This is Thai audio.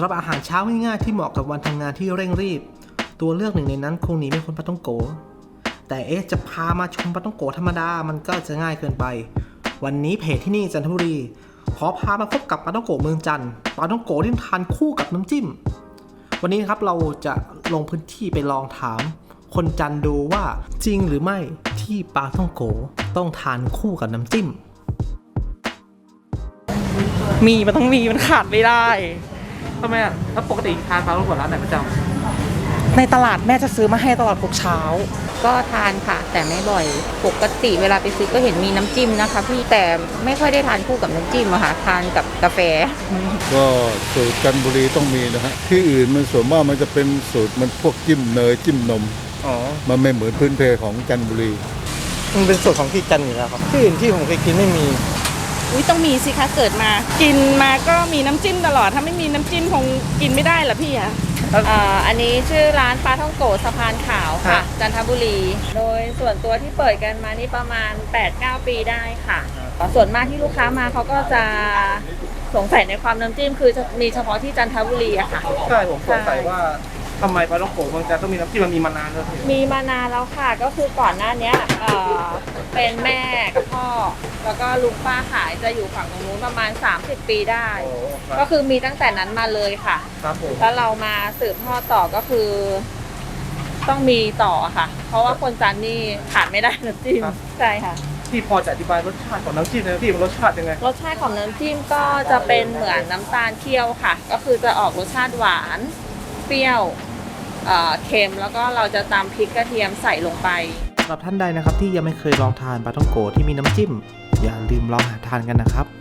ำหรับอาหารเช้าง่ายๆที่เหมาะกับวันทำงานที่เร่งรีบ ตัวเลือกหนึ่งในนั้นคงหนีไม่พ้นปลาต้องโก แต่เอ๊ะจะพามาชมปลาต้องโกธรรมดามันก็จะง่ายเกินไป วันนี้เพจที่นี่จันทบุรี ขอพามาพบกับปลาต้องโกเมืองจันทร์ปลาต้องโกที่ทานคู่กับน้ำจิ้ม วันนี้ครับเราจะลงพื้นที่ไปลองถาม คนจันดูว่าจริงหรือไม่ที่ปลาต้องโกต้องทานคู่กับน้ำจิ้ม มีมันต้องมีมันขาดไม่ได้ ทำไมอะแล้วปกติทานปลาต้องโกร้านไหนประจในตลาดแม่จะซื้อมาให้ตลอดทุกเช้า ก็ทานค่ะ แต่ไม่บ่อย ปกติเวลาไปซื้อก็เห็นมีน้ำจิ้มนะคะ พี่แต่ไม่ค่อยได้ทานคู่กับน้ำจิ้มอะค่ะ ทานกับกาแฟ ก็สูตรจันทบุรีต้องมีนะฮะที่อื่นมันส่วนมากมันจะเป็นสูตรมันพวกจิ้มเนยจิ้มนมำอ๋อมันไม่เหมือนพื้นเพของจันทบุรี มันเป็นสูตรของที่จันทร์อยู่แล้วครับที่อื่นที่ผมเคยกินไม่มี อุ้ยต้องมีสิคะเกิดมา กินมาก็มีน้ำจิ้มตลอด ถ้าไม่มีน้ำจิ้มคงกินไม่ได้ละพี่อะอ่าอันนี้ชื่อร้านปลาท่องโกสะพานขาวค่ะค่ะ จันทบุรี โดยส่วนตัวที่เปิดกันมานี่ประมาณ 8-9 ปีได้ค่ะ ส่วนมากที่ลูกค้ามาเขาก็จะสงสัยในความน้ำจิ้มคือจะมีเฉพาะที่จันทบุรีอะค่ะ ใช่ผมสงสัยว่า ทำไมปลาต้องโกเมืองจันทร์ต้องมีน้ำจิ้มมันมีมานานแล้วพี่มีมานานแล้วค่ะก็คือก่อนหน้าเนี้ยเอ่อเป็นแม่กับพ่อ แล้วก็ลุงป้าขายจะอยู่ฝั่งตรงนู้นประมาณ 30 ปีได้ โอ้คก็รับคือมีตั้งแต่นั้นมาเลยค่ะ ครับผมแล้วเรามาสืบทอดต่อก็คือ ต้องมีต่อค่ะ เพราะว่าคนจันทร์นี่ขาดไม่ได้น้ำจิ้มใช่ค่ะ พี่พอจะอธิบายรสชาติของน้ำจิ้มนะพี่มันรสชาติยังไงรสชาติของน้ำจิ้มก็จะเป็นเหมือนน้ำตาลเคี่ยวค่ะ ก็คือจะออกรสชาติหวาน เปรี้ยว เค็มแล้วก็เราจะตามพริกกระเทียมใส่ลงไปสำหรับท่านใดนะครับที่ยังไม่เคยลองทานปลาท่องโกที่มีน้ำจิ้ม อย่าลืมลองหาทานกันนะครับ